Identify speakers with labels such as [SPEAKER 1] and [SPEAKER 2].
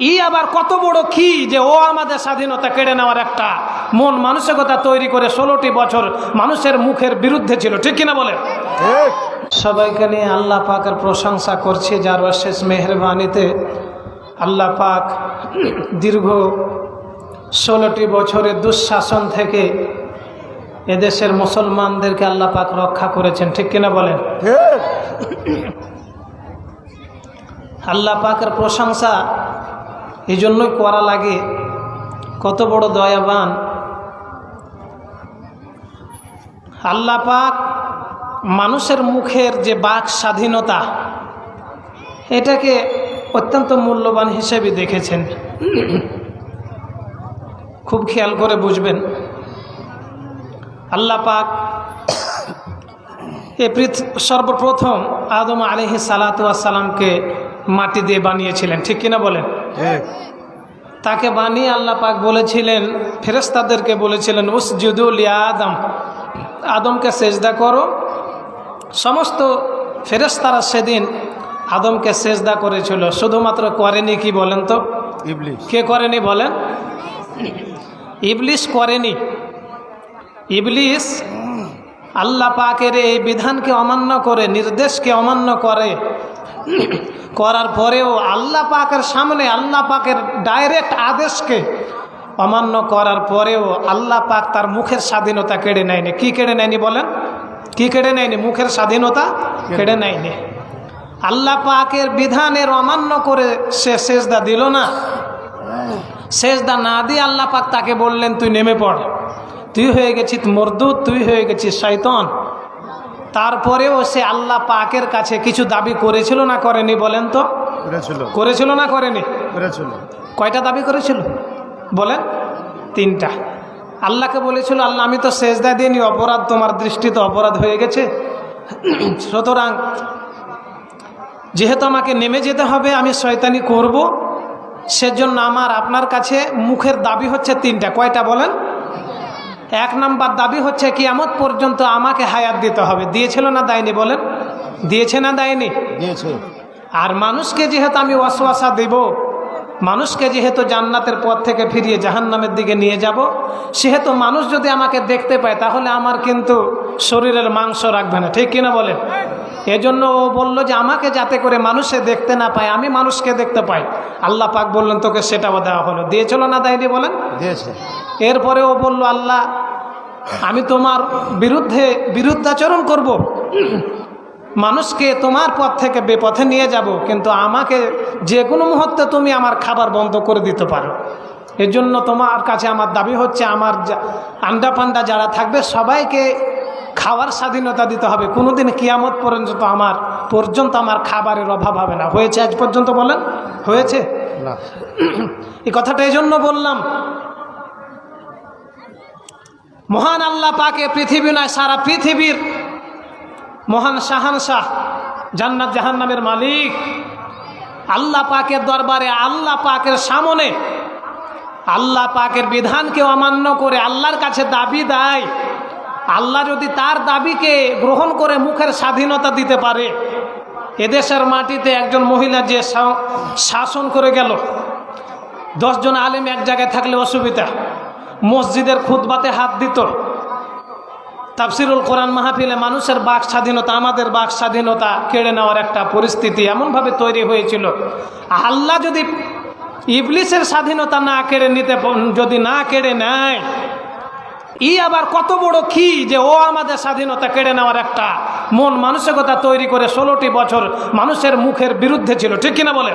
[SPEAKER 1] ই আবার কত বড় কি যে ও আমাদের স্বাধীনতা কেড়ে নেওয়ার একটা মন মানসিকতা তৈরি করে ষোলোটি বছর মানুষের মুখের বিরুদ্ধে ছিল। ঠিক কিনা বলে সবাইকে নিয়ে আল্লাহ পাকের প্রশংসা করছি যার শেষ মেহরবানিতে আল্লাহ পাক দীর্ঘ ষোলোটি বছরের দুঃশাসন থেকে এদেশের মুসলমানদেরকে আল্লাহ পাক রক্ষা করেছেন। ঠিক কিনা বলেন? আল্লাহ পাকের প্রশংসা এই জন্যই করা লাগে। কত বড় দয়াবান। আল্লাহ পাক মানুষের মুখের যে বাক স্বাধীনতা, এটাকে অত্যন্ত মূল্যবান হিসেবে দেখেছেন। খুব খেয়াল করে বুঝবেন। আল্লাহ পাক এ পৃথ- সর্বপ্রথম আদম আলহি সালাতামকে মাটি দিয়ে বানিয়েছিলেন। ঠিক কিনা বলেন? তাকে বানিয়ে আল্লাহ পাক বলেছিলেন ফেরেস্তাদেরকে বলেছিলেন উস জুদুল আদম আদমকে সেজদা করো। সমস্ত ফেরেস্তারা সেদিন আদমকে সেজদা করেছিল শুধুমাত্র করেনি কি বলেন তো?
[SPEAKER 2] ইবলিশ।
[SPEAKER 1] কে করেনি বলেন? ইবলিশ করেনি। ইবলিশ আল্লাহ পাকের এই বিধানকে অমান্য করে নির্দেশকে অমান্য করে। করার পরেও আল্লাহ পাকের সামনে আল্লাহ পাকের ডাইরেক্ট আদেশকে অমান্য করার পরেও আল্লাহ পাক তার মুখের স্বাধীনতা কেড়ে নেয়নি। কি কেড়ে নেয়নি বলেন? কি কেড়ে নেয়নি? মুখের স্বাধীনতা কেড়ে নেয়নি। আল্লাহ পাকের বিধানের অমান্য করে সে সেজদা দিল না। সেজদা না দিয়ে আল্লাহ পাক তাকে বললেন, তুই নেমে পড়। তুই হয়ে গেছিস মরদুদ, তুই হয়ে গেছিস শৈতন তারপরেও সে আল্লাহ পাকের কাছে কিছু দাবি করেছিল না করেনি বলেন তো?
[SPEAKER 2] করেছিল।
[SPEAKER 1] না করেনি? কয়টা দাবি করেছিল? বলেন। তিনটা। আল্লাহকে বলেছিল আল্লাহ আমি তো সেজদা দিইনি অপরাধ তোমার দৃষ্টিতে অপরাধ হয়ে গেছে। সুতরাং যেহেতু আমাকে নেমে যেতে হবে আমি শয়তানি করব। সেজন্য আমার আপনার কাছে মুখের দাবি হচ্ছে তিনটা। কয়টা বলেন? এক নাম্বার দাবি হচ্ছে কিয়ামত পর্যন্ত আমাকে হায়াত দিতে হবে। দিয়েছিল না দেয়নি বলেন দিয়েছে না দেয়নি?
[SPEAKER 2] দিয়েছে।
[SPEAKER 1] আর মানুষকে যেহেতু আমি ওয়াসওয়াসা দেব মানুষকে যেহেতু জান্নাতের পথ থেকে ফিরিয়ে জাহান্নামের দিকে নিয়ে যাব সেহেতু মানুষ যদি আমাকে দেখতে পায় তাহলে আমার কিন্তু শরীরের মাংস রাখবে না। ঠিক কিনা বলেন? এজন্য ও বলল যে আমাকে যাতে করে মানুষে দেখতে না পায় আমি মানুষকে দেখতে পাই। আল্লাহ পাক বললেন তোকে সেটাও দেওয়া হলো। দিয়েছিল না দেয়নি বলেন?
[SPEAKER 2] দিয়েছে।
[SPEAKER 1] এরপরে ও বলল আল্লাহ আমি তোমার বিরুদ্ধে বিরুদ্ধাচরণ করব। মানুষকে তোমার পথ থেকে বেপথে নিয়ে যাব কিন্তু আমাকে যে কোনো মুহূর্তে তুমি আমার খাবার বন্ধ করে দিতে পারো। এর জন্য তোমার কাছে আমার দাবি হচ্ছে আমার যা- আন্ডা পান্ডা যারা থাকবে সবাইকে খাওয়ার স্বাধীনতা দিতে হবে। কোনোদিন কিয়ামত পর্যন্ত আমার পর্যন্ত আমার খাবারের অভাব হবে না। হয়েছে আজ পর্যন্ত বলেন? হয়েছে?
[SPEAKER 2] না।
[SPEAKER 1] এই কথাটা এই জন্য বললাম মহান আল্লাহ পাকে পৃথিবী নয়, সারা পৃথিবীর মহান শাহানশাহ, জান্নাত জাহান্নামের মালিক। আল্লাহ পাকের দরবারে, আল্লাহ পাকের সামনে, আল্লাহ পাকের বিধানকে অমান্য করে আল্লাহর কাছে দাবি দেয়। আল্লাহ যদি তার দাবিকে গ্রহণ করে মুখের স্বাধীনতা দিতে পারে, এদেশের মাটিতে একজন মহিলা যে শাসন করে গেল, দশজন আলেম এক জায়গায় থাকলে অসুবিধা। মসজিদের খুদবাতে হাত দিত। তাফসিরুল কোরআন মাহফিলে মানুষের বাক স্বাধীনতা, আমাদের বাক স্বাধীনতা কেড়ে নেওয়ার একটা পরিস্থিতি এমনভাবে তৈরি হয়েছিল। আল্লাহ যদি ইবলিসের স্বাধীনতা না কেড়ে নিতে যদি না কেড়ে নেয়, ই আবার কত বড় কি যে ও আমাদের স্বাধীনতা কেড়ে নেওয়ার একটা মন মানসিকতা তৈরি করে ষোলোটি বছর মানুষের মুখের বিরুদ্ধে ছিল। ঠিক কিনা বলে